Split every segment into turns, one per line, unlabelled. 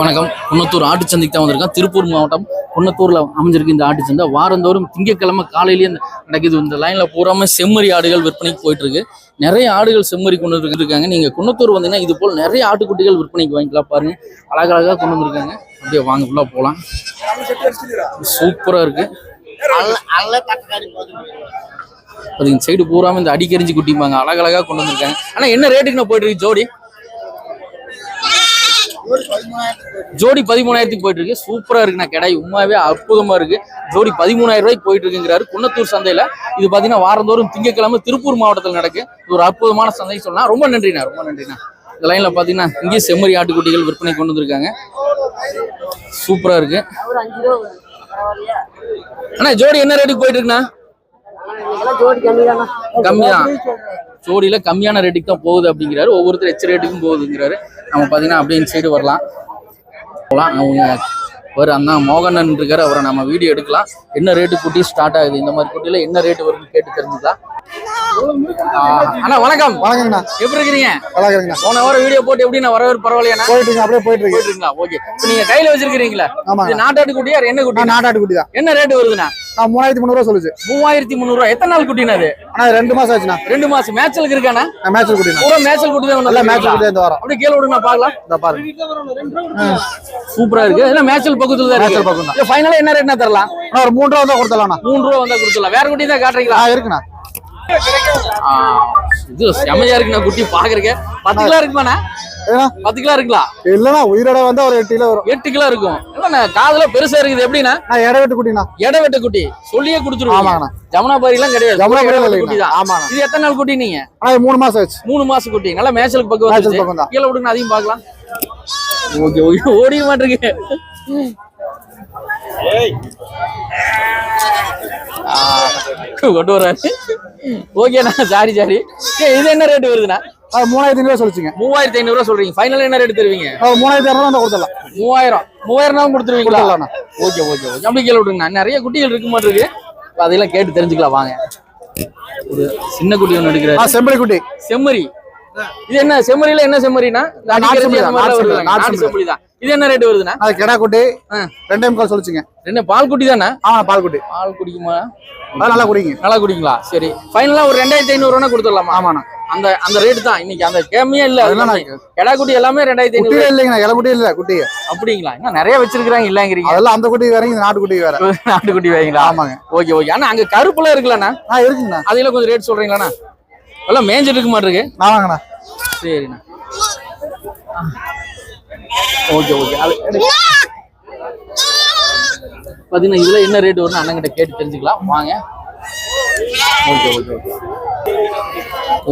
வணக்கம். குன்னத்தூர் ஆட்டுச்சந்தைக்கு தான் வந்திருக்கோம். திருப்பூர் மாவட்டம் குன்னத்தூர்ல அமைஞ்சிருக்கு இந்த ஆட்டுச்சந்தை வாரந்தோறும் திங்கக்கிழமை காலையிலேயே இந்த நடக்குது. இந்த லைன்ல பூராமல் செம்மறி ஆடுகள் விற்பனைக்கு போயிட்டுருக்கு. நிறைய ஆடுகள் செம்மறி கொண்டு இருக்காங்க நீங்க குன்னத்தூர் வந்தீங்கன்னா இது போல் நிறைய ஆட்டுக்குட்டிகள் விற்பனைக்கு வாங்கிக்கலாம் பாருங்க. அழகழகா கொண்டு வந்திருக்காங்க. அப்படியே வாங்க உள்ள போலாம். சூப்பரா இருக்கு. அது இந்த சைடு பூராம இந்த அடிக்கரிஞ்சு குட்டிப்பாங்க அழகழகா கொண்டு வந்திருக்காங்க. ஆனா என்ன ரேட்டுக்குன்னு போயிட்டுருக்கு? ஜோடி. ஜோடி பதிமூணாயிரத்துக்கு போயிட்டு இருக்கு சூப்பரா இருக்குண்ணா கடை. உண்மையாவே அற்புதமா இருக்கு. ஜோடி பதிமூணாயிரம் ரூபாய்க்கு போயிட்டு இருக்குங்கிறாரு குன்னத்தூர் சந்தையில. இது பாத்தீங்கன்னா வாரந்தோறும் திங்கட்கிழமை திருப்பூர் மாவட்டத்தில் நடக்கு. இது ஒரு அற்புதமான சந்தை சொல்லலாம். ரொம்ப நன்றிண்ணா ரொம்ப நன்றிண்ணா. இந்த லைன்ல பாத்தீங்கன்னா இங்கேயும் செம்மறி ஆட்டுக்குட்டிகள் விற்பனை கொண்டு வந்திருக்காங்க. சூப்பரா இருக்கு. அண்ணா ஜோடி என்ன ரேட்டுக்கு போயிட்டு இருக்குண்ணா கம்மிதான். ஜோடியில கம்மியான ரேட்டுக்கு தான் போகுது அப்படிங்கிறாரு. ஒவ்வொருத்தர் எச்ச ரேட்டுக்கும் போகுதுங்கிறாரு. நம்ம பாத்தீங்கன்னா அப்படியே சைடு வரலாம். போகலாம் அவங்க ஒரு அண்ணா மோகனன் இருக்காரு. அவரை நம்ம வீடியோ எடுக்கலாம். என்ன ரேட்டு குட்டி ஸ்டார்ட் ஆகுது? இந்த மாதிரி குட்டியில என்ன ரேட்டு வருதுன்னு கேட்டு தெரிஞ்சுக்கலாம். அண்ணா வணக்கம்.
வணக்கங்கண்ணா
எப்படி இருக்கிறீங்க?
நல்லா
போன வாரம் வீடியோ போட்டு எப்படி நான் வரவேற்பு பரவாயில்லையாண்ணா
போயிட்டு அப்படியே போயிட்டு இருக்கு
போயிட்டு ஓகே. நீங்க கையில வச்சிருக்கீங்களா நாட்டாட்டு குட்டியா என்ன குட்டி
நாட்டாட்டு குட்டி தான்.
என்ன ரேட்டு வருதுண்ணா?
மூணாயிரத்தி முந்நூறுவா சொல்லுச்சு.
மூவாயிரத்தி முந்நூறுவா. எத்தனை நாள் குட்டினா அது?
ஆனா ரெண்டு மாசம் ஆச்சுண்ணா.
ரெண்டு மாசம். மேட்சலுக்கு இருக்காண்ணா
நான் மேட்ச் குட்டிண்ணா
பூரா மேட்சல் குட்டி தான்
நல்லா
கொண்டு
மேட்ச்
வந்திருக்கீங்களா?
குட்டி இந்த வாரம்.
அப்படியே கீழே விடுங்க
இந்த பாருங்க.
சூப்பரா இருக்கு. இதெல்லாம் மேட்சல் பக்கத்துல தான்
மேட்சல்
இருக்கு.
பக்கம் தான்
இல்ல ஃபைனலா என்ன ரேட்னா தரலாம்?
ஆனா ஒரு மூணு ரூபா தான் கொடுத்தலாம்ண்ணா
மூணு ரூபா வந்தா கொடுத்துடலாம். வேற குட்டி தான் காட்டுறீங்களா?
ஆ இருக்குண்ணா.
இது செமையா இருக்குண்ணா குட்டி. பாக்குறீங்க பத்து கிலோ இருக்குமாண்ணா? பத்து கிலோ இருக்குங்களா?
இல்லைண்ணா உயிரோட வந்தா ஒரு எட்டு கிலோ வரும்.
எட்டு கிலோ இருக்கும். இல்லண்ணா காதுல பெருசா இருக்குது எப்படின்னா
இட வெட்டு குட்டிண்ணா.
எடை வெட்ட குட்டி. சொல்லியே கொடுத்துருவாங்க.
ஆமாங்கண்ணா.
ஜமுனாபாரி எல்லாம் கிடையாது.
ஜமுனா
பூரா
பாரி
எடை வெட்ட
இல்லைங்கண்ணா.
குட்டி தான்
ஆமாண்ணா
இது எத்தனை நாள் குட்டி நீங்க?
ஆனா மூணு மாசம் ஆச்சு.
மூணு மாசம் குட்டி. நல்லா மேய்ச்சலுக்கு பக்கம்
தான்.
கீழே விடுங்க அதையும் பார்க்கலாம். Okay okay. ஓடிய மாட்டிருக்கு. கொண்டு வர்றாரு. ஓகேண்ணா சாரி சாரி. ஏய், இது என்ன ரேட் வருதுண்ணா?
மூணாயிரத்தி ஐநூறுவா சொல்லிச்சுங்க.
மூவாயிரத்தி ஐநூறுரூவா சொல்றீங்க. ஃபைனல் என்ன ரேட் தருவீங்க?
மூணாயிரத்தி இரநூறுவா தான் கொடுத்தலாம்
மூவாயிரம். மூவாயிரம் கொடுத்துருவீங்களா? Okay okay okay. கீழே விடுங்கண்ணா நிறைய குட்டிகள் இருக்கு மாட்டிருக்கு இப்ப அதையெல்லாம் கேட்டு தெரிஞ்சுக்கலாம். வாங்க. ஒரு சின்ன குட்டி ஒன்று
ஆ
எடுக்கிறாரு
குட்டி.
செம்மறி. இது என்ன செம்மறியில என்ன செம்மறினா?
செம்மறி தான்,
இது என்ன ரேட் வருதுண்ணா?
அது கிடா குட்டி.
ஆ.
ரெண்டே முக்கால் சொல்லிச்சுங்க.
என்ன பால் குட்டி தானே?
ஆமா பால் குட்டி.
பால் குடிக்குமா?
நல்லா குடிங்க.
நல்லா குடிங்களா? சரி. ஃபைனலா ஒரு ரெண்டாயிரத்தி ஐநூறு கொடுத்துடலாமா?
ஆமாண்ணா.
அந்த அந்த ரேட் தான். இன்னைக்கு அந்த கேமியே இல்ல. கெடா குட்டி எல்லாமே ரெண்டாயிரத்தி ஐநூறு.
இல்லைங்கண்ணா இலை குட்டி இல்ல குட்டி
அப்படிங்களா? இன்னும் நிறைய வச்சிருக்காங்க இல்லங்கிறீங்க.
அதெல்லாம் அந்த குட்டி வேற இந்த நாட்டு குட்டி வேற.
நாட்டுக்குட்டி வைங்களா
ஆமாங்க.
Okay okay. ஆனா அங்க கருப்புலாம் இருக்குல்லண்ணா?
ஆ இருக்குங்கண்ணா.
அதையெல்லாம் கொஞ்சம் ரேட் சொல்றீங்களாண்ணா? எல்லாம் மேய்ஞ்சிட்டு இருக்க மாட்டிருக்கு
ஆமாங்கண்ணா
சரிண்ணா. Okay okay. அது பார்த்தீங்கன்னா இதுல என்ன ரேட் வரும்னு அண்ணங்கிட்ட கேட்டு தெரிஞ்சுக்கலாம். வாங்க. Okay okay okay.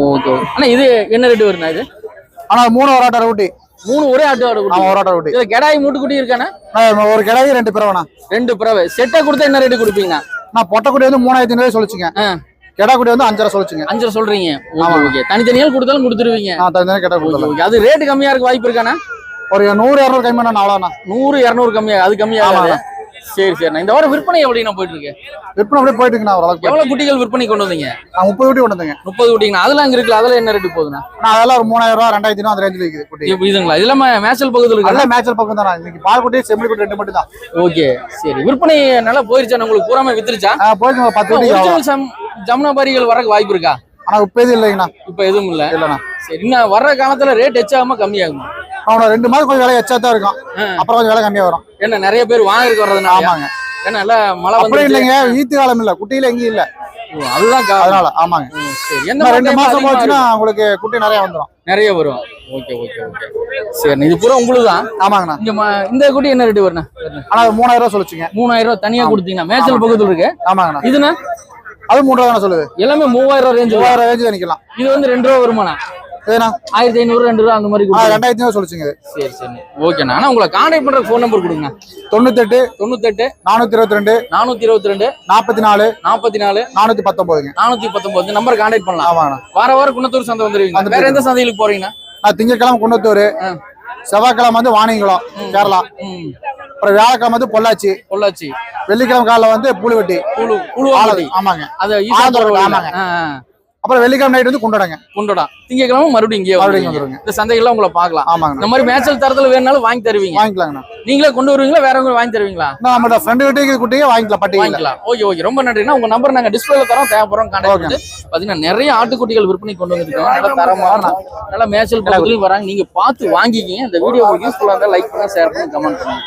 ஓகே அண்ணா இது என்ன ரேட் வருண்ணா இது?
ஆனா மூணு ஒரு ஆட்டோ குட்டி
மூணு ஒரே ஆட்டோட
ஆமா
குட்டி
ஒரு ஆட்டோ குட்டி
இதுல கெடாய் மூட்டுக்குட்டி இருக்காண்ணா?
ஆ, ஒரு கிடாயி ரெண்டு பிறவண்ணா.
ரெண்டு பிறவை. செட்டை கொடுத்தா என்ன ரேட்டு கொடுப்பீங்கண்ணா
நான் பொட்டை குட்டி வந்து மூணாயிரத்தி ஐநூறு சொல்லிச்சுங்க.
ஆ.
கெடா குட்டி வந்து அஞ்சரை சொல்லிச்சுங்க.
அஞ்சரை சொல்றீங்க. ஓகே தனித்தனியால் கொடுத்தாலும் கொடுத்துருவீங்க.
நான் தனித்தனி கெடா
ஓகே
கொடுத்தல
ஓகே. அது ரேட்டு கம்மியா இருக்க வாய்ப்பு இருக்காண்ணா?
ஒரு நூறு இரநூறு கம்மி பண்ணா அவ்வளோண்ணா
நூறு இரநூறு கம்மியா அது கம்மியாகாது
ஆமாண்ணா.
சரி சரிண்ணா இந்த வாரம் விற்பனை எப்படிண்ணா போயிட்டு இருக்கு
விற்பனை அப்படியே போயிட்டு இருக்குண்ணா ஓரளவுக்கு.
எவ்வளவு குட்டிகள் விற்பனை கொண்டு வந்தீங்க?
நான் முப்பது குட்டி கொண்டு வந்தேங்க.
முப்பது குட்டிங்கண்ணா. அதெல்லாம் அங்க இருக்குல்ல அதெல்லாம் என்ன ரேட்டு போகுதுண்ணா?
நான் அதெல்லாம் ஒரு மூணாயிரம் ரூபா ரெண்டாயிரத்தி ஐநூறு அந்த ரேஞ்சில் இருக்குது குட்டி.
இதுங்களா? இது இல்லாம மேச்சல் பக்கத்துல இருக்கு?
நல்ல மேட்சல் பக்கம் தான் இன்னைக்கு பால் குட்டி செம்மறி குட்டி ரெண்டு மட்டும் தான்
ஓகே சரி. விற்பனை நல்லா போயிருச்சா உங்களுக்கு பூராம வித்துருச்சா?
ஒரு பத்து குட்டி
ஜமுனாபாரிகள் வரக்கு வாய்ப்பு இருக்கா?
ஆனா இப்போ எதுவும் இல்லைங்கண்ணா.
இப்போ எதுவும் இல்ல?
இல்லைண்ணா.
சரி இன்னும் வர்ற காலத்துல ரேட் எச்சாகாம கம்மியாகுமா?
அவனை ரெண்டு மாதம் கொஞ்சம் விலை எச்சா தான் இருக்கும். அப்புறம் கொஞ்சம் விலை கம்மியாக வரும்.
என்ன நிறைய பேர் வாங்கறதுக்கு வர்றதுனால.
ஆமாங்க.
ஏன்னா நல்லா மழை
அப்படி இல்லைங்க. ஈத்து காலம் இல்ல. குட்டியில எங்கேயும் இல்ல.
அதுதான்.
அதனால ஆமாங்க. ரெண்டு மாசம் போச்சுன்னா உங்களுக்கு குட்டி நிறைய வந்துடும்?
நிறைய வரும். Okay okay okay. சரி இது பூரா உங்களுக்கு தான்
ஆமாங்கண்ணா.
இங்க இந்த குட்டி என்ன ரேட் வருண்ணா?
ஆனா மூணாயிரம் ரூபா சொல்லிச்சுங்க.
மூணாயிரம் ரூபாய் தனியா கொடுத்தீங்கன்னா மேச்சல் பக்கத்துல இருக்கு.
ஆமாங்கண்ணா.
இதுனா
அது மூணு ரூபா சொல்லுது.
எல்லாமே மூவாயிரம் ரேஞ்ச்
மூவாயிரம் ரேஞ்சு நிக்கலாம்.
இது வந்து ரெண்டு ரூபா வருமாண்ணா?
ஏன்னா
ஆயிரத்தி ஐநூறு ரெண்டு ரூபா அந்த மாதிரி
ரெண்டாயிரத்தி ஐநூறு சொல்லிச்சுங்க
சரி சரி. ஓகேண்ணா ஆனா உங்களை கான்டாக்ட் பண்ற ஃபோன் நம்பர் கொடுங்க.
தொண்ணூத்தெட்டு
தொண்ணூத்தெட்டு
நானூத்தி இருபத்தி ரெண்டு
நானூத்தி இருபத்தி ரெண்டு
நாற்பத்தி நாலு
நாற்பத்தி நாலு
நானூத்தி பத்தொன்பதுங்க
நானூத்தி பத்தொன்பது நம்பர் கான்டாக்ட் பண்ணலாம்.
ஆமாங்கண்ணா
வார வாரம் குணத்தூர் சந்தை வந்துருவீங்க. வேற எந்த சந்தைகளுக்கு போறீங்கன்னா
நான் குன்னத்தூர். செவ்வாய்க்கிழமை வந்து வாணியங்குளம் கேரளா. அப்புறம் வியாழக்கிழமை வந்து பொள்ளாச்சி.
பொள்ளாச்சி.
வெள்ளிக்கிழமை காலைல வந்து புலிவெட்டி.
குழு
ஆலடி ஆமாங்க.
அது
ஆமாங்க.
ஆமாங்க
அப்புறம் வெள்ளிக்கிழமை நைட் வந்து குண்டடங்க.
குண்டோடா. திங்கக்கிழமை மறுபடியும் இங்கே
மறுபடியும் வந்துருங்க
இந்த சந்தைகள்லாம் உங்களை பார்க்கலாம்.
ஆமாங்கண்ணா.
இந்த மாதிரி மேய்ச்சல் தரத்துல வேணுனாலும் வாங்கி தருவீங்க.
வாங்கிக்கலாங்கண்ணா.
நீங்களே கொண்டு வருவீங்களா வேறவங்க வாங்கி தருவீங்களா?
நான் நம்மளோட ஃப்ரெண்டு கிட்டே குட்டியே வாங்கிக்கலாம் பட்டியல
வாங்கிக்கலாம். Okay okay. ரொம்ப நன்றிண்ணா. உங்க நம்பர் நாங்க டிஸ்பிளேல தரோம் தேவைப்படுறோம் கான்டாக்ட் பண்ணி பாத்தீங்கன்னா நிறைய ஆட்டுக்குட்டிகள் விற்பனை கொண்டு வந்துருக்கோம். நல்ல தரமான நல்ல மேய்ச்சல் பக்கத்துலயும் வராங்க. நீங்க பார்த்து வாங்கிக்கிங்க. இந்த வீடியோ உங்களுக்கு யூஸ்ஃபுல்லா இருந்தா லைக் பண்ணுங்க ஷேர் பண்ணுங்க கமெண்ட் பண்ணுங்க.